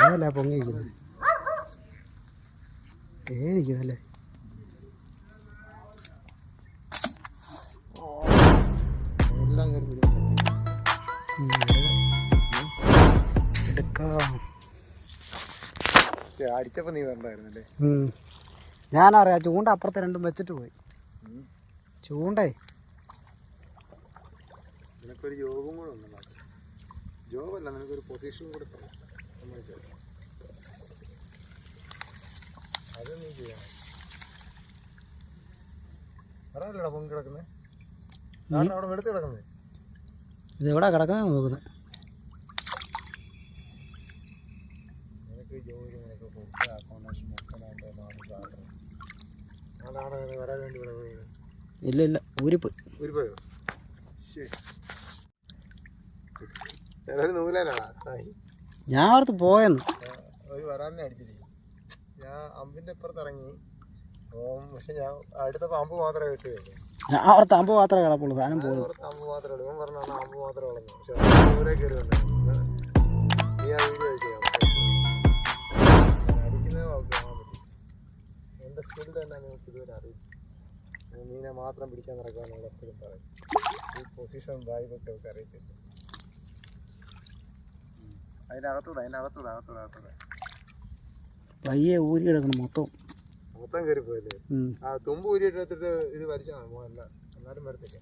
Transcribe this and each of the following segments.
അതല്ല പൊങ്ങിയിരിക്കുന്നത് ഏനിക്കുന്നല്ലേ എല്ലാം. എടുക്കാം ഛെ, അടിച്ചപ്പോ നീ വരണ്ടായിരുന്നല്ലേ. ഞാനറിയാം ചൂണ്ട അപ്പുറത്തെ രണ്ടും വെച്ചിട്ട് പോയി ചൂണ്ടേ നിനക്കൊരു യോഗം കൂടെ ഉണ്ട്. ജോബല്ല നിനക്കൊരു പൊസിഷൻ കൊടുക്കണം? അത് നീ ചെയ്യണം പറയാനല്ലടാ പൊങ്ങി കിടക്കുന്നത് അവിടെ എടുത്ത് കിടക്കുന്നത് ഇത് എവിടെ കിടക്കാൻ നോക്കുന്നത് നിനക്ക് ജോലി നിനക്ക് ഫുഡ് അക്കോമഡേഷൻ മുപ്പതിനായിരം നാല് സാലറി അതാണ് വരാൻ വേണ്ടി ഇവിടെ ഇല്ല ഇല്ല ഊരിപ്പോയി. ഊരിപ്പോയോ? പോയോ ശരി. ഞാൻ അവിടുത്തെ പോയെന്ന്. ഒരു വരാനെ അടിച്ചിരിക്കും ഞാൻ അമ്പിന്റെ അപ്പുറത്ത് ഇറങ്ങി. ഓം പക്ഷെ ഞാൻ അടുത്ത അമ്പ് മാത്രമേ കിട്ടുകയുള്ളൂ. ഞാൻ അവിടുത്തെ അമ്പ് മാത്രമേ കിടപ്പുള്ളൂ. സാധനം പോകും അമ്പ് മാത്രമേ ഉള്ളൂ. ഇവൻ പറഞ്ഞാണ് അമ്പ് മാത്രമേ ഉള്ളൂ. പക്ഷെ ദൂരെ കയറി നീ ആ വീഡിയോ ചെയ്യാം. അടിക്കുന്നത് കാണാൻ പറ്റും. എന്റെ സ്കിൽ തന്നെ നിങ്ങൾക്ക് ഇതുവരെ അറിയും മീനെ മാത്രം പിടിക്കാൻ നടക്കാമെന്ന് എപ്പോഴും പറയും. ഈ പൊസിഷൻ ഒക്കെ അറിയത്തില്ല. അതിന്റെ അകത്തൂടെ അതിന്റെ അകത്തൂടെ അകത്തൂടെ അകത്തൂടെ പയ്യെ ഊരി കിടക്കണം മൊത്തം. മൊത്തം കയറി പോയല്ലേ. ആ തുമ്പ് ഊരിയിട്ട് എടുത്തിട്ട് ഇത് വലിച്ചാണ് മോല്ല എന്നാലും വരത്തില്ല.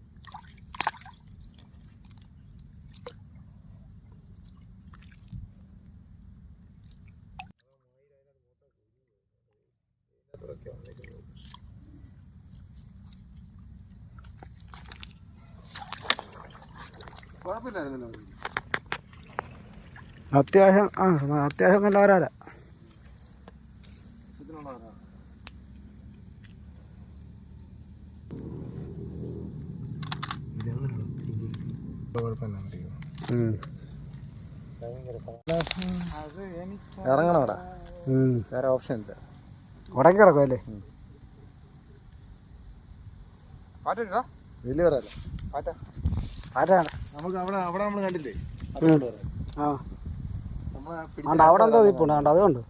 കുഴപ്പമില്ലായിരുന്നല്ലോ. അത്യാവശ്യം ആ അത്യാവശ്യം നല്ല വരാല. ഇറങ്ങണോടാ? വേറെ ഓപ്ഷൻ ഇല്ല. ഉടക്കി കിടക്കും അല്ലേ വലിയ പറയാല്ല പാറ്റ പാറ്റാണ് നമുക്ക് അവിടെ അവിടെ നമ്മൾ കണ്ടില്ലേ? ആ. ആണ്ട് അവിടെ എന്തോ ഇപ്പുണ്ട് ആണ്ട് അതുകൊണ്ട്?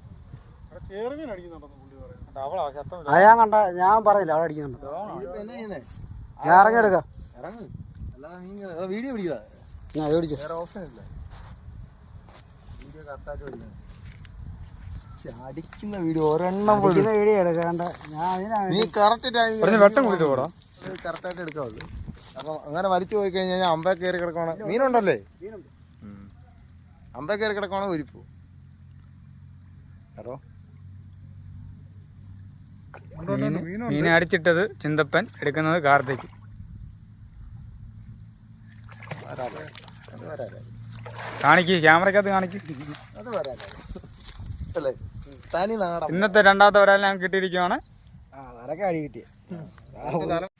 അത് ഞാൻ കണ്ട ഞാൻ പറഞ്ഞില്ല അവിടെ അടിക്കുന്നുണ്ട്. ഞാൻ ഇറങ്ങി എടുക്കാം. വീഡിയോ പിടിക്കുക ഞാൻ അത് പിടിച്ചു. വേറെ ഓപ്ഷൻ ഇല്ല. വീഡിയോ കറക്റ്റായിട്ട് പിടിക്കണം. അടിക്കുന്ന വീഡിയോ ഒരെണ്ണം വീഡിയോ എടുക്കാണ്ട. ഞാൻ നീ കറക്റ്റ് വെട്ടം കൂടിയിട്ട് പോടാ. കറക്റ്റായിട്ട് എടുക്കാവുള്ളൂ. അപ്പം അങ്ങനെ വലിച്ചു പോയി കഴിഞ്ഞാൽ അമ്പ കയറി കിടക്കണം മീനുണ്ടല്ലേ? അമ്പ കയറി കിടക്കണോ ഒരുപ്പു ഹലോ മീനെ അടിച്ചിട്ടത് ചിന്തപ്പൻ എടുക്കുന്നത് കാർത്തിക്. കാണിക്ക് ക്യാമറക്കകത്ത് കാണിക്ക്. അത് വരാതെ അല്ലേ? തനി നാടൻ. ഇന്നത്തെ രണ്ടാമത്തെ വരാൽ ഞാൻ കിട്ടിയിരിക്കുവാണ്. നരക്കെ അടി കിട്ടിയ നമുക്ക് തല-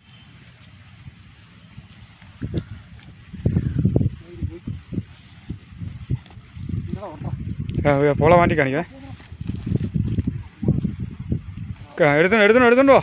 പോള മാറ്റി കാണിക്കേ എടുത്തു എടുത്തു എടുത്തുണ്ടോ